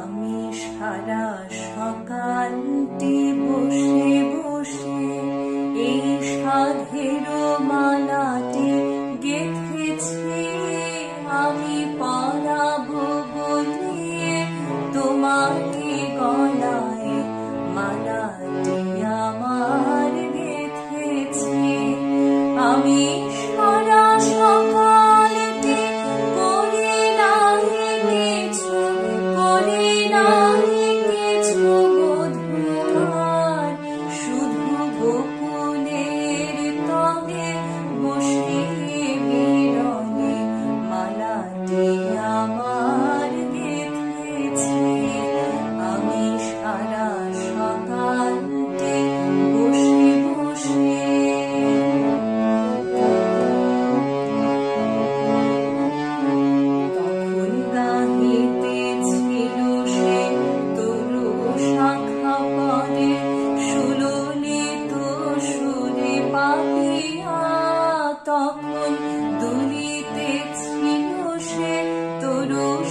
আমি সারা সকালটি বসে বসে এই সাধের মালাটি গেথেছি। আমি পরাবো বলিয়ে তোমাকে গলায় মালাটি আমার গেথেছি। আমি সারা সকালটি corpo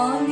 Olha.